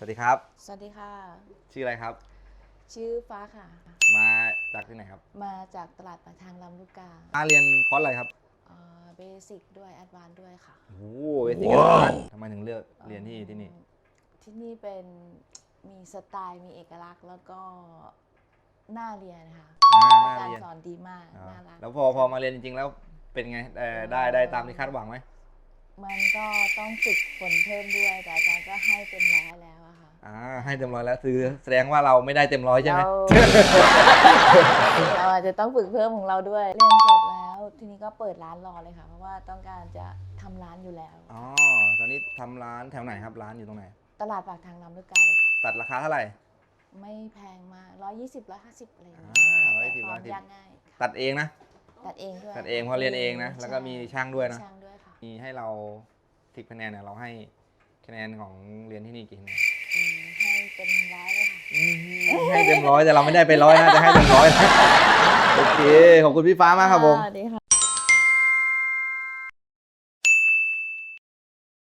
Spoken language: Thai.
สวัสดีครับ สวัสดีค่ะ ชื่ออะไรครับ ชื่อฟ้าค่ะ มาจากที่ไหนครับ มาจากตลาดปากทางลำลูกกามาเรียนคอร์สอะไรครับเบสิกด้วยแอดวานด้วยค่ะโอ้โหเวทีการทำไมถึงเลือกเรียนที่ที่นี่อืมที่นี่เป็นมีสไตล์มีเอกลักษณ์แล้วก็น่าเรียนค่ะอ่าอาน่าจารเรียนย์สอนดีมากอ่าน่ารักแล้วพอพอมาเรียนจริงๆแล้วเป็นไงเอ่อได้ได้ตามที่คาดหวังไหมมันก็ต้องฝึกฝนเพิ่มด้วยแต่อาจารย์ก็ให้เต็มร้ อยแล้วอะค่ะอ่าให้เต็มร้อยแล้วคือแสดงว่าเราไม่ได้เต็มร้อยใช่ไหม เราเราอาจจะต้องฝึกเพิ่มของเราด้วยเรียนจบแล้ว ทีนี้ก็เปิดร้านรอเลยค่ะ เพราะว่าต้องการจะทำร้านอยู่แล้ว อ๋อ ตอนนี้ทำร้านแถวไหนครับ ร้านอยู่ตรงไหน ตลาดปากทางลำลูกกาเลยค่ะตัดราคาเท่าไหร่ ไม่แพงมากร้อยยี่สิบร้อยห้าสิบอะไรอย่างเงี้ยอ่าแต่120ความ150 ยากง่ายค่ะตัดเองนะ ตัดเองด้วยตัดเองเพราะเรียนเองนะ แล้วก็มีช่างด้วยนะ ช่างด้วยค่ะมีให้เราสิบคะแนนเนี่ยเราให้คะแนนของเรียนที่นี่กี่คะแนน อืมให้เป็นร้อยเลยค่ะ ให้เต็มร้อยแต่เราไม่ได้ไปร้อยนะจะให้เต็มร้อยนะโอเคขอบคุณพี่ฟ้ามากครับผม สวัสดีค่ะ